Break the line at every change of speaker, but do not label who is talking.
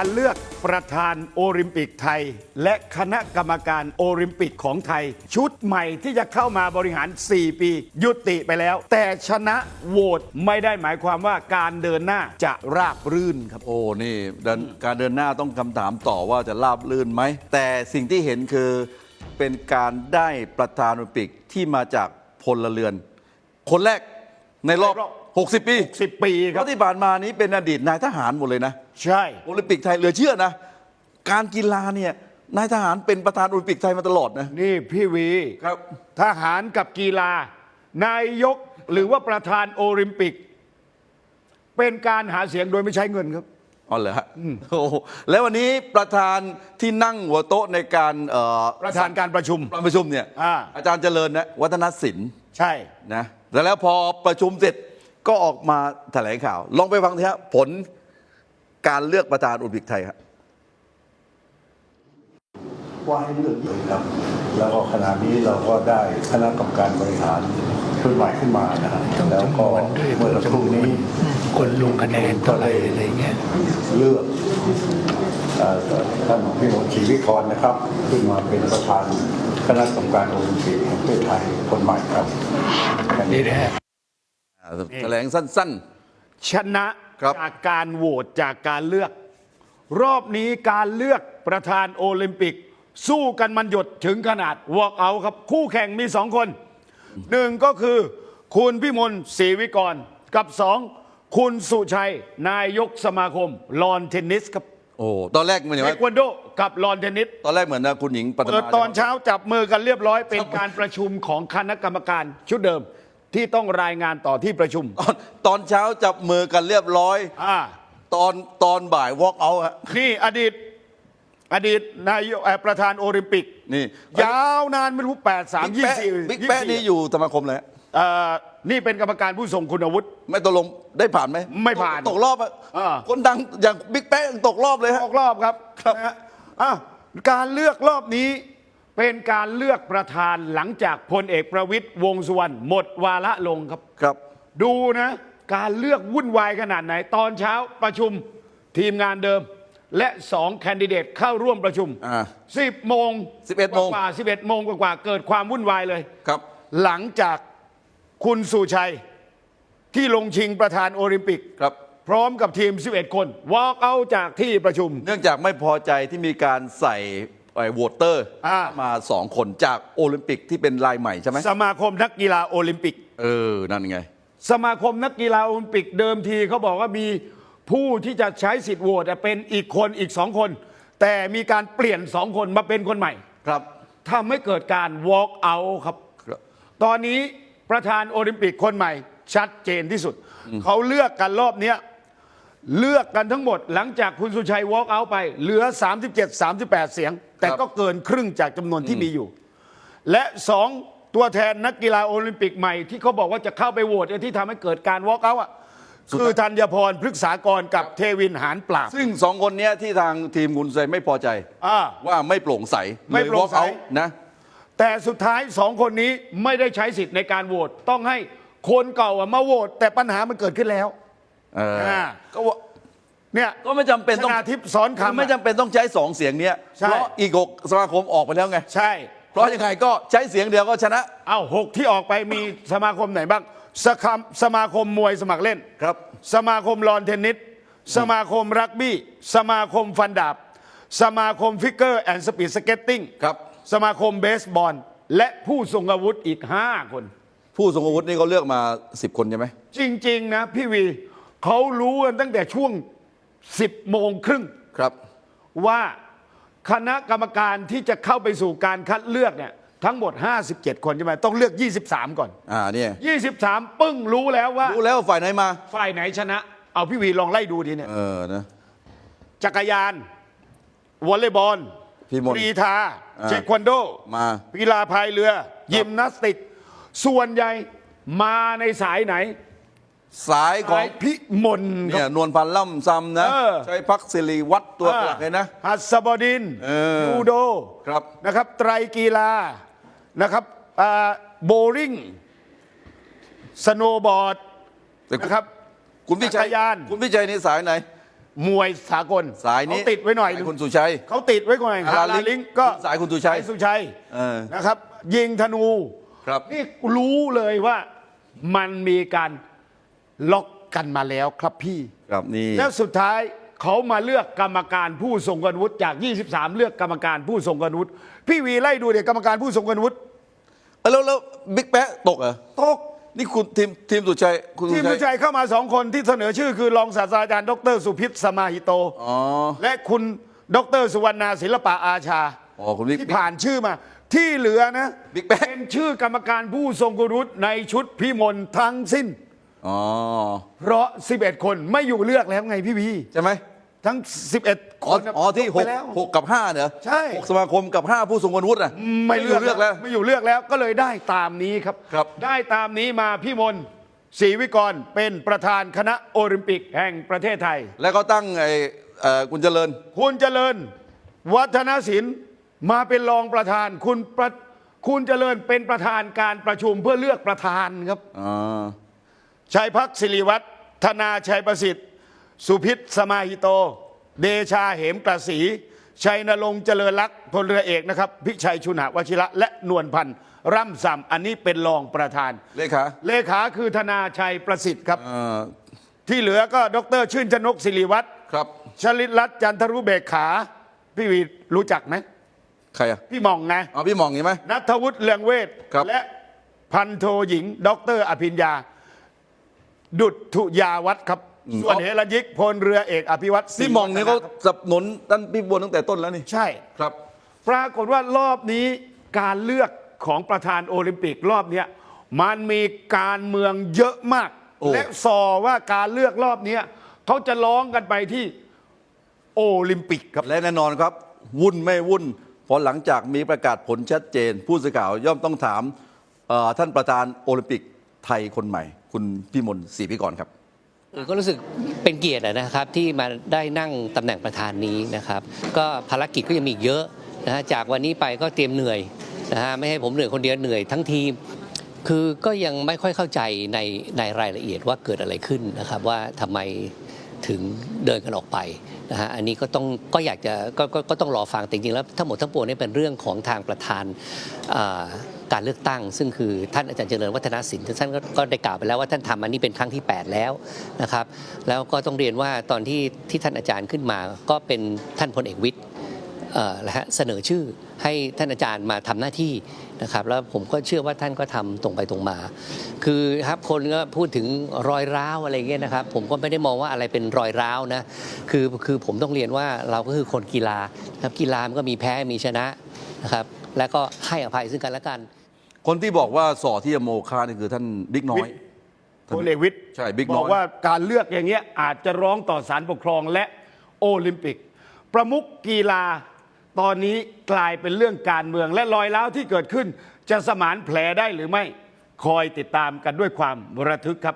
การเลือกประธานโอลิมปิกไทย และคณะกรรมการโอลิมปิกของไทย ชุดใหม่ที่จะเข้ามาบริหาร 4 ปี ยุติไปแล้ว แต่ชนะโหวตไม่ได้หมายความว่าการเดินหน้าจะราบรื่นครับ
โอ้ นี่เดินการเดินหน้าต้องคำถามต่อว่าจะราบลื่นไหม แต่สิ่งที่เห็นคือเป็นการได้ประธานโอลิมปิกที่มาจากพลเรือน คนแรกในรอบ
ในรอบ
60 ปี
10 ปีค
เพ
รับ
ราะที่ผ่านมานี้เป็นอดีตนายทหารหมดเลยนะ
ใช่
โอลิมปิกไทยเหลือเชื่อนะ การกีฬาเนี่ยนายทหารเป็นประธานโอลิมปิกไทยมาตลอดนะ
นี่พี่วี
ครับ
ทหารกับกีฬา นายกหรือว่าประธานโอลิมปิก เป็นการหาเสียงโดยไม่ใช้เงินครับ
อ๋อเหรอฮะโอ้โหแล้ววันนี้ประธานที่นั่งหัวโต๊ะในการเอ่อ
ประธานการประชุม
ประชุมเนี่ย
อ่า
อาจารย์เจริญนะวัฒนศิลป์
ใช่
นะแต่แล้วพอประชุมเสร็จ ก็ออกมาแถลงข่าว ลองไปฟังทีฮะผลการเลือกประธานโอลิมปิกไทยครับ
ว่าให้เลือกเลยครับ แล้วก็ขณะนี้เราก็ได้คณะกรรมการบริหารชุดใหม่ขึ้นมานะครับ
ต้อง
แล้ว
จำน
ก็
วนด้วย
เมื่อสักครู่นี้
คนลงคะแนนเท่าไหร่อะไรเงี้ย
เลือกเอ่อท่านพิมลศรีวิกรนะครับ ขึ้นมาเป็นประธานคณะกรรมการโอลิมปิกแห่งประเทศไทยคนใหม่ครับแค่
นี่
นี้
นะฮะ
แถลงสั้น
ชนะครับ จากการโหวตจากการเลือก รอบนี้การเลือกประธานโอลิมปิก สู้กันมันหยดถึงขนาดวอกเอาครับ คู่แข่งมีสองคนหนึ่งก็คือ คุณพิมลศรีวิกร กับสองคุณสุชัย นายกสมาคม ลอนเทนนิสครับ
ๆ โอ้ ตอนแรกเหมือน
เท
ว่า
ควันโด กับลอนเทนนิส
ตอนแรกเหมือนนะคุณหญิงปัต
เปิด
มา
ตอนเช้าจับมือกันเรียบร้อยเป็นการประชุมของคณะกรรมการชุดเดิม ที่ต้องรายงานต่อที่ประชุม
ตอนตอนเช้าจับมือกันเรียบร้อย
อ่า
ตอนตอนบ่ายวอล์กเอาฮะ
นี่อดีต อดีตนายกเอ่อประธานโอลิมปิก
นี่
ยาวนานไม่รู้แปดสาม
บิ๊ก
ยี่
แป๊ะ
สี่
บิ๊กแป๊ะนี่อยู่สมาคมเลยฮะ
นี่เป็นกรรมการผู้ทรงคุณวุฒิ
ไม่ตกลงได้ผ่านไหม
ไม่ผ่าน
ตกตกรอบอะ
อ่า
คนดังอย่างบิ๊กแป๊ะยังตกรอบเลยฮะ
ออกรอบครับ
ครับ
นะฮะอะการเลือกรอบนี้ เป็นการเลือกประธานหลังจากพลเอกประวิตยวงษ์สุวรรณหมดวาระลงครับ
ครับ
ดูนะ การเลือกวุ่นวายขนาดไหน ตอนเช้าประชุมทีมงานเดิม และสองแคนดิเดตเข้าร่วมประชุม
อ่า
10โมง
11โมง
กว่าๆ11โมงกว่าๆเกิดความวุ่นวายเลย
ครับ
หลังจากคุณสุชัยที่ลงชิงประธานโอลิมปิก
ครับ
พร้อมกับทีม 11 คน วอล์กเอาจากที่ประชุม
เนื่องจากไม่พอใจที่มีการใส่ ไอ้โหวตเตอร์
อ่า
มาสองคนจากโอลิมปิกที่เป็นลายใหม่ใช่ไหม
สมาคมนักกีฬาโอลิมปิก
เออ นั่นไง
สมาคมนักกีฬาโอลิมปิกเดิมทีเขาบอกว่ามีผู้ที่จะใช้สิทธิ์โหวตเป็นอีกคนอีกสองคน แต่มีการเปลี่ยนสองคนมาเป็นคนใหม่
ครับ
ทำให้เกิดการ walk out ครับ
ครับ
ตอนนี้ประธานโอลิมปิกคนใหม่ชัดเจนที่สุด เขาเลือกกันรอบเนี้ย เลือกกันทั้งหมดหลังจากคุณสุชัย walk out ไป เหลือ 37 38 เสียง แต่ก็เกินครึ่งจากจำนวนที่มีอยู่ และสองตัวแทนนักกีฬาโอลิมปิกใหม่ที่เขาบอกว่าจะเข้าไปโหวตเนี่ยที่ทำให้เกิดการ walk out อะคือธัญพรพฤกษากรกับเทวินหานปราบ
ซึ่งสองคนเนี้ยที่ทางทีมคุณเซไม่พอใจ
อ่า
ว่าไม่โปร่งใส
ไม่โปร่งใส
เลย walk out นะ
แต่สุดท้ายสองคนนี้ไม่ได้ใช้สิทธิ์ในการโหวตต้องให้คนเก่าอะมาโหวตแต่ปัญหามันเกิดขึ้นแล้ว
เออ
อ่า
ก็ว่า
เนี่ย
ก็ไม่จำเป็นต้อง
ชนาทิพย์สอนคำ
ไม่จำเป็นต้องใช้สองเสียงเนี้ย
ใช่
เพราะอีกหกสมาคมออกไปแล้วไง
ใช่
เพราะยังไงก็ใช้เสียงเดียวก็ชนะ
เอาหกที่ออกไปมีสมาคมไหนบ้างสคมสมาคมมวยสมัครเล่น
ครับ
สมาคมลอนเทนนิส สมาคมรักบี้ สมาคมฟันดาบ สมาคมฟิกเกอร์แอนด์สปีดสเก็ตติ้ง
ครับ
สมาคมเบสบอล และผู้ทรงอาวุธอีก 5 คน
ผู้ทรงอาวุธนี่เขาเลือกมา 10 คนใช่ไหม
จริง ๆ นะ พี่วี เขารู้กันตั้งแต่ช่วง 10 โมงครึ่ง
ครับ
ว่าคณะกรรมการที่จะเข้าไปสู่การคัดเลือกเนี่ยทั้งหมด 57 คนใช่ไหมต้องเลือก 23 ก่อน
อ่าเนี่ย
23 ปึ้งรู้แล้วว่า
รู้แล้วฝ่ายไหนมา
ฝ่ายไหนชนะ เอาพี่วีลองไล่ดูดีเนี่ย
เออนะ
จักรยานวอลเลย์บอล
พี่มนต์
กรีธา
อ่า
เทควันโด
มา
กีฬาพายเรือ ยิมนาสติก ส่วนใหญ่มาในสายไหน
สายขอ
สางยพิมลค
เนี่
รั
ย
บ
นวลพันธ์ล่ำซำนะ
เออ
ใช้พักศิริวัตรตัวหลักเลยนะ
หัสบดิน
เออ
ยูโด
ครับ
นะครับ ไตรกีฬานะครับโบลิ่งสโนว์บอร์ด
แต่คุณ
นะครับ
คุณพิชั
จั
ย
กรยาน
คุณพิชัยในสายไหน
มวยสากล
สายนี้
เขติดไว้หน่อย
สา
นึง
คุณสุชัย
เขาติดไว้หน่อย
ฮาราลิง
ลิงก็
สายคุณสุชัย
สสุชัย
เออ
นะครับ ยิงธนู
ครับ
นี่รู้เลยว่ามันมีการ ล็อกกันมาแล้วครับพี่
ครับนี่
แล้วสุดท้ายเขามาเลือกกรรมการผู้ทรงคุณวุฒิจาก 23 เลือกกรรมการผู้ทรงคุณวุฒิพี่วีไล่ดูเดี๋ยวกรรมการผู้ทรงคุณวุฒิ
เอ้ยแล้วแล้วบิ๊กแป๊ะตกเหรอ
ตก
นี่คุณทีมทีมสุชัยคุณสุ
ทีม
ชั
ผู้
ย
ชายเข้ามาสองคนที่เสนอชื่อคือรองศาสตราจารย์ ดร สุพิษสมาหิโต
อ๋อ
และคุณดร สุวรรณาศิลปะอาชา
อ๋อคุณบิ๊ก
ที่ผ่านชื่อมา ที่เหลือนะ
บิ๊กแป๊ะ
เป็นชื่อกรรมการผู้ทรงคุณวุฒิในชุดพิมลทั้งสิ้น
อ๋อ
เพราะ 11 คนไม่อยู่เลือกแล้วไงพี่วี
ใช่ไหม
ทั้ง 11 ค
อ๋อน
น่ะ
อ๋อที่
ย
ห
ไป
ก
แล้ว
หกกับห้าเนอะ
ใช่
หกสมาคมกับห้าผู้ทรงคุณวุฒิอะ
ไม่เลือก
เลือกแล้ว
ไม่อยู่เลือกแล้วก็เลยได้ตามนี้ครับ
ครับ
ได้ตามนี้มาพี่มนต์ศรีวิกรเป็นประธานคณะโอลิมปิกแห่งประเทศไทย
แล้วก็ตั้งไอ้เอ่อคุณเจริญ
คุณเจริญ วัฒนศิลป์มาเป็นรองประธาน คุณประคุณเจริญเป็นประธานการประชุมเพื่อเลือกประธานครับ
อ๋อ
ชัยพักศิริวัตรธนาชัยประสิทธิ์ สุพิษสมาหิโต เดชาเหมกระสีชัยนรงค์เจริญลักษณ์พลเรือเอกนะครับ พิชัยชุนหวชิระ และนวลพันธ์ร่ำซ้ำอันนี้เป็นรองประธาน
เลขา
เลขาคือธนาชัยประสิทธิ์ครับ
เอ่อ
ที่เหลือก็ดรชื่นชนกศิริวัตร
ครับ
ชลิตรัตน์จันทรุเบกขา พี่วีรู้จักไหม
ใครอะ
พี่หมองไง
อ๋อพี่หมองเห็นไหม
นัทวุฒิเลืองเวท
ครับ
และพันโทหญิง ดรอภิญญา ดุจทุยาวัฒน์ครับ ส่วนเฮรยิกพลเรือเอกอภิวัตรศรี
พี่หมองเนี่ยเขา
วัฒะครับ
สนับสนุนท่านพี่บวนตั้งแต่ต้นแล้วนี่
ใช่
ครับ
ปรากฏว่ารอบนี้การเลือกของประธานโอลิมปิกรอบเนี้ยมันมีการเมืองเยอะมาก
โอ้
และสอว่าการเลือกรอบเนี้ยเขาจะร้องกันไปที่โอลิมปิกครับ
และแน่นอนครับ วุ่นไม่วุ่นพอหลังจากมีประกาศผลชัดเจน ผู้สื่อข่าวย่อมต้องถามเอ่อท่านประธานโอลิมปิก ไทยคนใหม่ คุณพี่มนต์ศรีพิกรครับ
ก็รู้สึกเป็นเกียรตินะครับที่มาได้นั่งตำแหน่งประธานนี้นะครับ ก็ภารกิจก็ยังมีอีกเยอะนะฮะจากวันนี้ไปก็เตรียมเหนื่อยนะฮะไม่ให้ผมเหนื่อยคนเดียวเหนื่อยทั้งทีม คือก็ยังไม่ค่อยเข้าใจในในรายละเอียดว่าเกิดอะไรขึ้นนะครับ ว่าทำไมถึงเดินกันออกไปนะฮะอันนี้ก็ต้องก็อยากจะก็ก็ก็ต้องรอฟังจริงๆแล้วทั้งหมดทั้งปวงนี่เป็นเรื่องของทางประธานอ่า การเลือกตั้ง ซึ่งคือท่านอาจารย์เจริญวัฒนศิลป์ท่านก็ได้กล่าวไปแล้วว่าท่านทำอันนี้เป็นครั้งที่ 8 แล้วนะครับ แล้วก็ต้องเรียนว่าตอนที่ที่ท่านอาจารย์ขึ้นมา ก็เป็นท่านพลเอกวิทย์เอ่อนะฮะเสนอชื่อให้ท่านอาจารย์มาทำหน้าที่นะครับ แล้วผมก็เชื่อว่าท่านก็ทำตรงไปตรงมา คือครับคนก็พูดถึงรอยร้าวอะไรเงี้ยนะครับ ผมก็ไม่ได้มองว่าอะไรเป็นรอยร้าวนะคือคือผมต้องเรียนว่าเราก็คือคนกีฬาครับกีฬามันก็มีแพ้มีชนะนะครับ แล้วก็ให้อภัยซึ่งกันและกัน
คนที่บอกว่าสอที่จะโมฆะนี่คือท่านบิ๊กน้อย
พลเอกวิทย์
ใช่บิ๊ก
บ
น้
อ
อกย
ว่าการเลือกอย่างเงี้ยอาจจะร้องต่อศาลปกครองและโอลิมปิก ประมุขกีฬาตอนนี้กลายเป็นเรื่องการเมืองและรอยร้าวที่เกิดขึ้น จะสมานแผลได้หรือไม่คอยติดตามกันด้วยความระทึกครับ